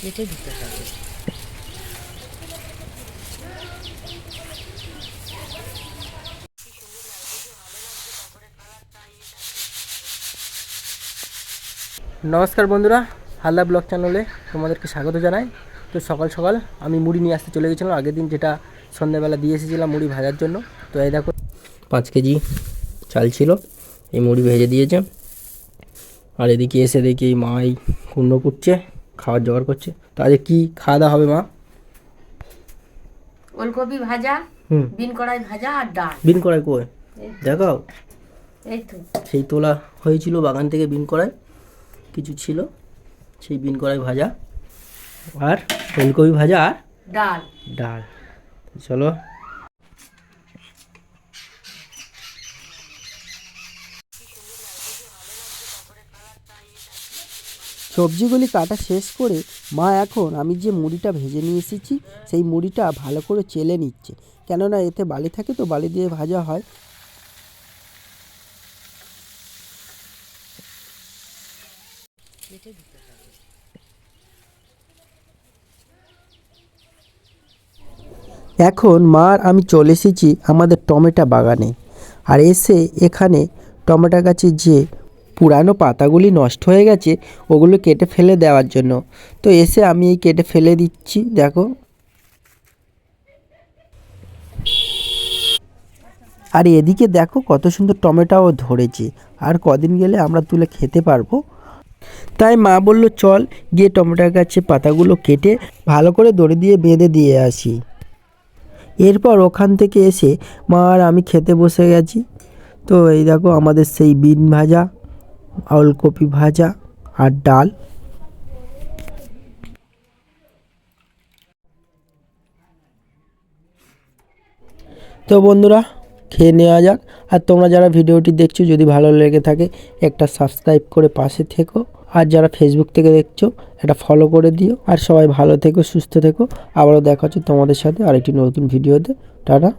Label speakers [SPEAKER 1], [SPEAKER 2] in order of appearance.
[SPEAKER 1] কেটে দিতে হবে। নমস্কার বন্ধুরা হাল্লা ব্লগ চ্যানেলে তোমাদেরকে স্বাগত জানাই। তো সকাল সকাল আমি মুড়ি নিয়ে আসতে চলে গেছিলাম। আগের দিন যেটা সন্ধ্যাবেলা দিয়ে এসেছিলাম মুড়ি ভাজার জন্য। তো এই দেখো, পাঁচ কেজি চাল ছিল, এই মুড়ি ভেজে দিয়েছে। আর এদিকে এসে দেখি এই মা এই কুণ্ড কুটছে খাওয়ার জোগাড় করছে। তো আজকে কী খাওয়া দাওয়া হবে মা?
[SPEAKER 2] ওলকপি ভাজা বিন কড়াই ভাজা আর ডাল।
[SPEAKER 1] বিন কড়াই কই? দেখাও।
[SPEAKER 2] এই তো।
[SPEAKER 1] সেই তোলা হয়েছিল বাগান থেকে বিন কড়াই কিছু ছিল সেই বিন কড়াই ভাজা আর ওলকপি ভাজা আর
[SPEAKER 2] ডাল।
[SPEAKER 1] ডাল। চলো। সবজিগুলি কাটা শেষ করে মা এখন আমি যে মুড়িটা ভেজে নিয়ে এসেছি, সেই মুড়িটা ভালো করে চেলে নিচ্ছে। কেননা এতে বালি থাকে তো, বালি দিয়ে ভাজা হয়। এখন মার আমি চলে এসেছি আমাদের টমেটো বাগানে। আর এসে এখানে টমেটো গাছের যে পুরানো পাতাগুলি নষ্ট হয়ে গেছে, ওগুলো কেটে ফেলে দেওয়ার জন্য। তো এসে আমি এই কেটে ফেলে দিচ্ছি, দেখো। আর এদিকে দেখো কত সুন্দর টমেটোও ধরেছে, আর কদিন গেলে আমরা তুলে খেতে পারব। তাই মা বলল, চল গিয়ে টমেটো গাছে পাতাগুলো কেটে ভালো করে দড়ি দিয়ে বেঁধে দিয়ে আসি। এরপর ওখান থেকে এসে, মা আর আমি খেতে বসে গেছি। তো এই দেখো আমাদের সেই বিন ভাজা। ওলকপি ভাজা আর ডাল। তো বন্ধুরা, খেয়ে নেওয়া যাক। আর তোমরা যারা ভিডিওটি দেখছ, যদি ভালো লেগে থাকে, একটা সাবস্ক্রাইব করে পাশে থেকো। আর যারা ফেসবুক থেকে দেখছ একটা ফলো করে দিও। আর সবাই ভালো থেকো, সুস্থ থেকো। আবারও দেখা হচ্ছে তোমাদের সাথে আরেকটি নতুন ভিডিওতে। টাটা।